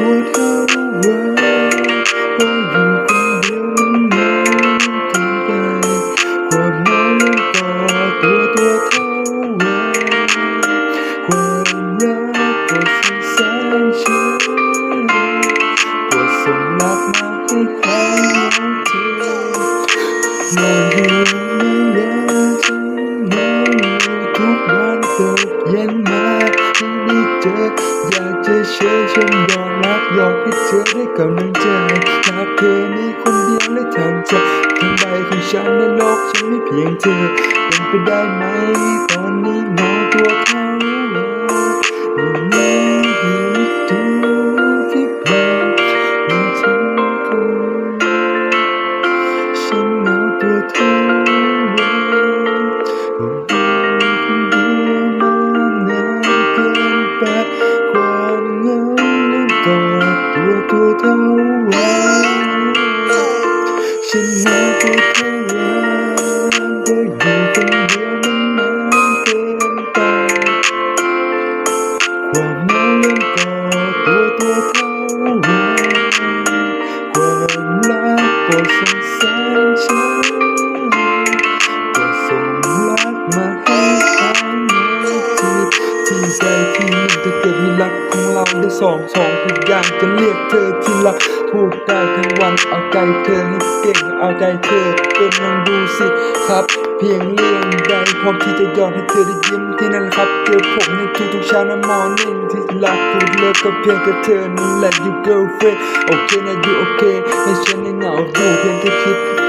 tôi thao qua bao dù con đêm nhớ tương lai hồn máu lên cò tua tua thao qua quên nhớ cuộc sống sáng chiếu cuộc sống lạc mà hay khá nhau chưa mong hiểu những đêm trong nhau thuốc ban cực ที่ได้เจอ อยากจะเชิญชมดอกรักยอกให้เธอได้กำลังใจหากเธอมีคนเดียวและทำใจทั้งใบของฉันในโลกฉันไม่เพียงเธอ เป็นไปได้ไหมตอนนี้เหงาตัวเท่าไม่มีตัวที่พอให้ฉันคงฉันเหงาตัวเท่า 多贪玩像那些贪玩的游戏被我慢玩遍我们两个都做到我的上山 ที่ใจที่หนึ่งจะเกิดมีรักของเราได้สองสองทุกอย่างจะเรียกเธอที่รักพูดได้ทั้งวันเอาใจเธอให้เก่งเอาใจเธอเป็นลองดูสิครับ เพียงเรื่องใดพร้อมที่จะยอมให้เธอได้ยิ้มที่นั่นครับเจอผมในทุกๆเช้านะมอร์นิ่งที่รักพูดเลิกก็เพียงกับเธอนั่นแหละ you girlfriend โอเคนะ you okay ให้ฉันได้เหงาอยู่เพียงแค่คิด